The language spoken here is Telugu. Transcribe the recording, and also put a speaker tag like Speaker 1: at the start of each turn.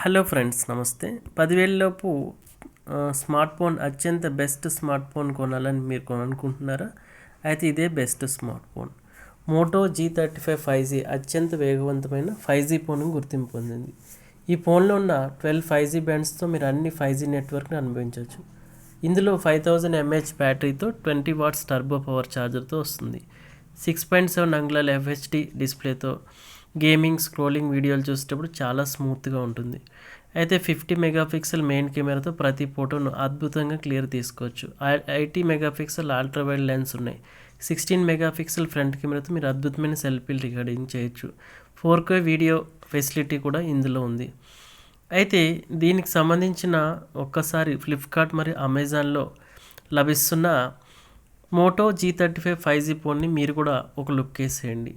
Speaker 1: హలో ఫ్రెండ్స్ నమస్తే. పదివేలలోపు స్మార్ట్ ఫోన్ అత్యంత బెస్ట్ స్మార్ట్ ఫోన్ కొనాలని మీరు కొనుక్కుంటున్నారా? అయితే ఇదే best smart phone Moto G thirty five five G అత్యంత వేగవంతమైన ఫైవ్ జీ ఫోన్ గుర్తింపు పొందింది. ఈ ఫోన్లో ఉన్న ట్వెల్వ్ ఫైవ్ జీ బ్యాండ్స్తో మీరు అన్ని ఫైవ్ జీ నెట్వర్క్ని అనుభవించవచ్చు. ఇందులో ఫైవ్ థౌజండ్ ఎంహెచ్ బ్యాటరీతో ట్వంటీ వాట్స్ టర్బో పవర్ ఛార్జర్తో వస్తుంది. సిక్స్ పాయింట్ సెవెన్ అంగుళాల ఎఫ్హెచ్డి డిస్ప్లేతో గేమింగ్ స్క్రోలింగ్ వీడియోలు చూసేటప్పుడు చాలా స్మూత్గా ఉంటుంది. అయితే ఫిఫ్టీ మెగాపిక్సెల్ మెయిన్ కెమెరాతో ప్రతి ఫోటోను అద్భుతంగా క్లియర్ తీసుకోవచ్చు. ఐటీ మెగాపిక్సెల్ అల్ట్రావైడ్ లెన్స్ ఉన్నాయి. సిక్స్టీన్ మెగాపిక్సెల్ ఫ్రంట్ కెమెరాతో మీరు అద్భుతమైన సెల్ఫీలు రికార్డింగ్ చేయొచ్చు. ఫోర్ కే వీడియో ఫెసిలిటీ కూడా ఇందులో ఉంది. అయితే దీనికి సంబంధించిన ఒక్కసారి ఫ్లిప్కార్ట్ మరియు అమెజాన్లో లభిస్తున్న Moto G thirty five five G ఫోన్ని మీరు కూడా ఒక లుక్ వేసేయండి.